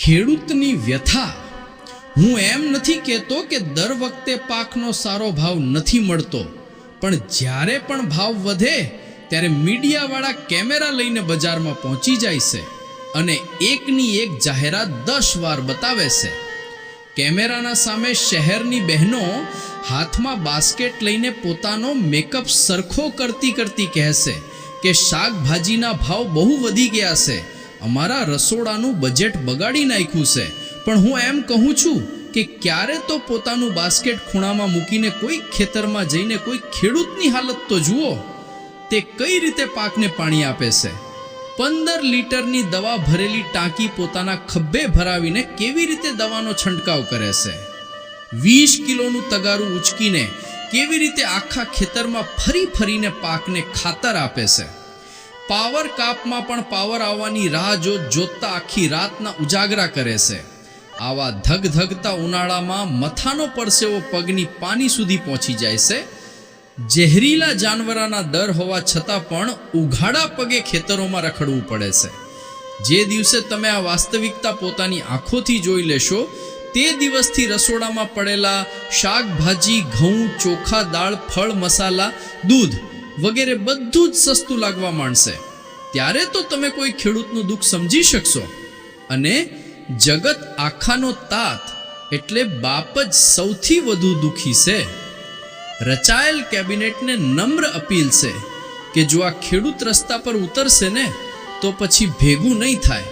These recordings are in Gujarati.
ખેડૂતની વ્યથા. હું એમ નથી કહેતો કે દર વખતે પાકનો સારો ભાવ નથી મળતો, પણ જ્યારે પણ ભાવ વધે ત્યારે મીડિયાવાળા કેમેરા લઈને બજારમાં પહોંચી જાય છે અને એકની એક જાહેરાત દસ વાર બતાવે છે. કેમેરાના સામે શહેરની બહેનો હાથમાં બાસ્કેટ લઈને પોતાનો મેકઅપ સરખો કરતી કરતી કહેશે કે શાકભાજીના ભાવ બહુ વધી ગયા છે અમારા રસોડાનું બજેટ બગાડી નાખ્યું છે. પણ હું એમ કહું છું કે ક્યારે તો પોતાનું બાસ્કેટ ખૂણામાં મૂકીને કોઈ ખેતરમાં જઈને કોઈ ખેડૂતની હાલત તો જુઓ. તે કઈ રીતે પાકને પાણી આપે છે? પંદર લીટરની દવા ભરેલી ટાંકી પોતાના ખભે ભરાવીને કેવી રીતે દવાનો છંટકાવ કરે છે? વીસ કિલોનું તગારું ઉચકીને કેવી રીતે આખા ખેતરમાં ફરી ફરીને પાકને ખાતર આપે છે? પાવર કાપમાં પણ પાવર આવવાની રાહ જો જોતા આખી રાતના ઉજાગરા કરે છે. આવા ધગધગતા ઉનાળામાં મથાનો પરસેવો પગની પાની સુધી પહોંચી જાય છે. ઝેરીલા જાનવરાના દર હોવા છતાં પણ ઉઘાડા પગે ખેતરોમાં રખડવું પડે છે. જે દિવસે તમે આ વાસ્તવિકતા પોતાની આંખોથી જોઈ લેશો, તે દિવસથી રસોડામાં પડેલા શાકભાજી, ઘઉં, ચોખા, દાળ, ફળ, મસાલા, દૂધ વગેરે બધું જ સસ્તું લાગવા માંડશે. ત્યારે તો તમે કોઈ ખેડૂતનું દુઃખ સમજી શકશો. અને જગત આખાનો તાત એટલે બાપ જ સૌથી વધુ દુઃખી છે. રચાયેલ કેબિનેટને નમ્ર અપીલ છે કે જો આ ખેડૂત રસ્તા પર ઉતરશે ને, તો પછી ભેગું નહીં થાય.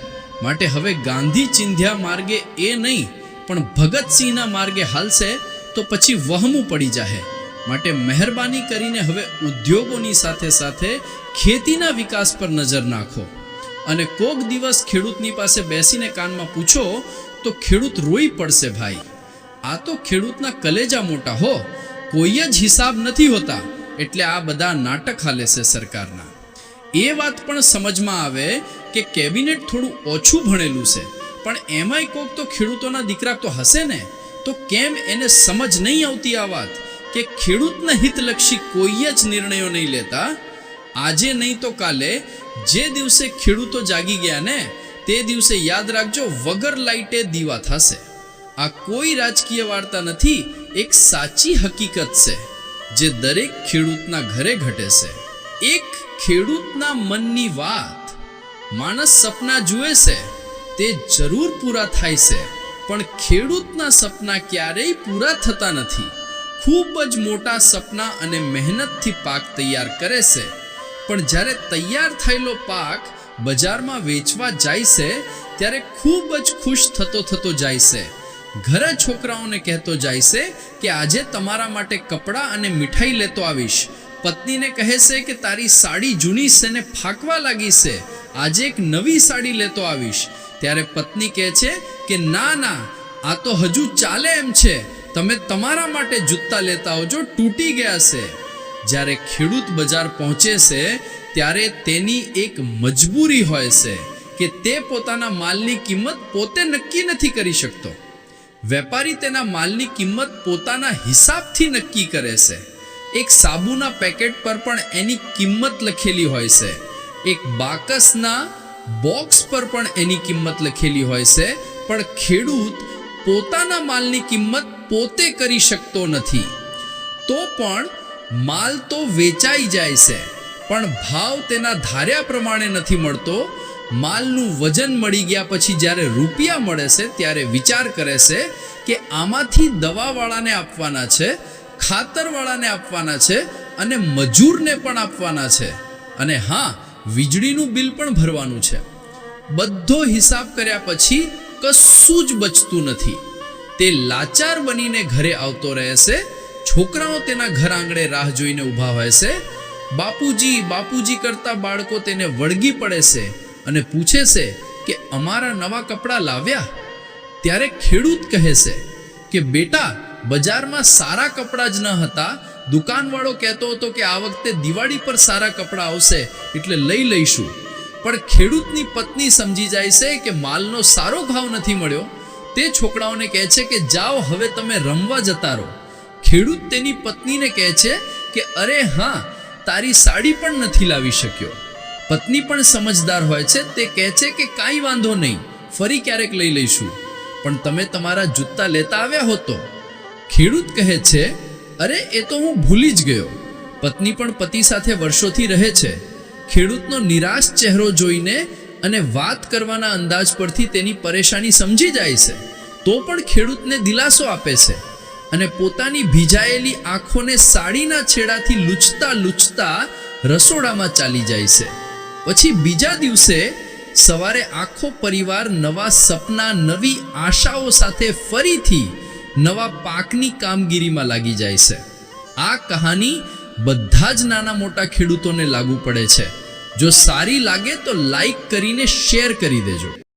માટે હવે ગાંધી ચિંધ્યા માર્ગે એ નહીં, પણ ભગતસિંહના માર્ગે હાલશે, તો પછી વહમું પડી જાહે. માટે મહેરબાની કરીને હવે ઉદ્યોગોની સાથે સાથે ખેતીના વિકાસ પર નજર નાખો. અને કોક દિવસ ખેડૂતની પાસે બેસીને કાનમાં પૂછો, તો ખેડૂત રોઈ પડશે ભાઈ. આ તો ખેડૂતના કલેજા મોટા હો. કોઈ જ હિસાબ નથી હોતા. એટલે આ બધા નાટક હાલે છે સરકારના. એ વાત પણ સમજમાં આવે કે કેબિનેટ થોડું ઓછું ભણેલું છે. પણ એમાંય કોક તો ખેડૂતોના દીકરા તો હશે ને? તો કેમ એને સમજ નહીં આવતી આ વાત? કે ખેડૂતના હિતલક્ષી કોઈ જ નિર્ણયો નહીં લેતા? આજે નહીં તો કાલે. જે દિવસે ખેડૂતો જાગી ગયા ને, તે દિવસે યાદ રાખજો, વગર લાઇટે દીવા થશે. આ કોઈ રાજકીય વાર્તા નથી, એક સાચી હકીકત છે, જે દરેક ખેડૂતના ઘરે ઘટે છે. એક ખેડૂતના મનની વાત. માણસ સપના જુએ છે, તે જરૂર પૂરા થાય છે, પણ ખેડૂતના સપના ક્યારેય પૂરા થતા નથી. ખૂબ જ મોટા સપના અને મહેનતથી પાક તૈયાર કરે છે. પણ જ્યારે તૈયાર થયેલો પાક બજારમાં વેચવા જાય છે, ત્યારે ખૂબ જ ખુશ થતો થતો જાય છે. ઘરે છોકરાઓને કહેતો જાય છે કે, આજે તમારા માટે કપડાં અને મીઠાઈ લેતો આવીશ. પત્નીને કહે છે કે, તારી સાડી જૂની છે ને ફાંકવા લાગી છે. આજે એક નવી સાડી લેતો આવીશ. ત્યારે પત્ની કહે છે કે, ના ના, આ તો હજુ ચાલે એમ છે. તમે તમારા માટે જૂતા લેતા આવજો, તૂટી ગયા છે. જ્યારે ખેડૂત બજાર પહોંચે છે, ત્યારે તેની એક મજબૂરી હોય છે કે તે પોતાના માલની કિંમત પોતે નક્કી નથી કરી શકતો. વેપારી તેના માલની કિંમત પોતાના હિસાબથી નક્કી કરે છે. એક સાબુના પેકેટ પર પણ એની કિંમત લખેલી હોય છે. એક બાકસના બોક્સ પર પણ એની કિંમત લખેલી હોય છે. પણ ખેડૂત પોતાના માલની કિંમત પોતે કરી શકતો નથી. તો પણ માલ તો વેચાઈ જાય છે, પણ ભાવ તેના ધાર્યા પ્રમાણે નથી મળતો. માલનું વજન મળી ગયા પછી જ્યારે રૂપિયા મળે છે, ત્યારે વિચાર કરે છે કે આમાંથી દવાવાળાને આપવાના છે, ખાતરવાળાને આપવાના છે અને મજૂરને પણ આપવાના છે. અને હા, વીજળીનું બિલ પણ ભરવાનું છે. બધો હિસાબ કર્યા પછી કશું જ બચતું નથી. તે લાચાર બનીને ઘરે આવતો રહે છે છોકરાઓ તેના ઘર આંગણે રાહ જોઈને ઊભા હોય છે, બાપુજી બાપુજી કરતા બાળકો તેને વળગી પડે છે અને પૂછે છે કે અમારા નવા કપડાં લાવ્યા? ત્યારે ખેડૂત કહે છે કે, બેટા, બજારમાં સારા કપડાં જ ન હતા. દુકાનવાળો કહેતો હતો કે આ વખતે દિવાળી પર સારા કપડાં આવશે, એટલે લઈ લઈશું. પણ ખેડૂતની પત્ની સમજી જાય છે કે માલનો સારો ભાવ નથી મળ્યો. તે છોકરાઓને કહે છે કે, જાઓ, હવે તમે રમવા જતા રહો. ખેડૂત તેની પત્નીને કહે છે કે, અરે હા, તારી સાડી પણ નથી લાવી શક્યો. પત્ની પણ સમજદાર હોય છે, તે કહે છે કે, કાંઈ વાંધો નહીં, ફરી ક્યારેક લઈ લઈશું. પણ તમે તમારા જૂતા લેતા આવ્યા હો તો. ખેડૂત કહે છે, અરે, એ તો હું ભૂલી જ ગયો. પત્ની પણ પતિ સાથે વર્ષોથી રહે છે. ખેડૂતનો નિરાશ ચહેરો જોઈને અને વાત કરવાના અંદાજ પરથી તેની પરેશાની સમજી જાય છે, તો પણ ખેડૂતને દિલાસો આપે છે અને પોતાની ભીજાયેલી આંખોને સાડીના છેડાથી લૂછતા લૂછતા રસોડામાં ચાલી જાય છે. પછી બીજા દિવસે સવારે આખો પરિવાર નવા સપના, નવી આશાઓ સાથે ફરીથી નવા પાકની કામગીરીમાં લાગી જાય છે. આ કહાની બધા જ નાના મોટા ખેડૂતોને લાગુ પડે છે. જો સારી લાગે તો લાઈક કરીને શેર કરી દેજો.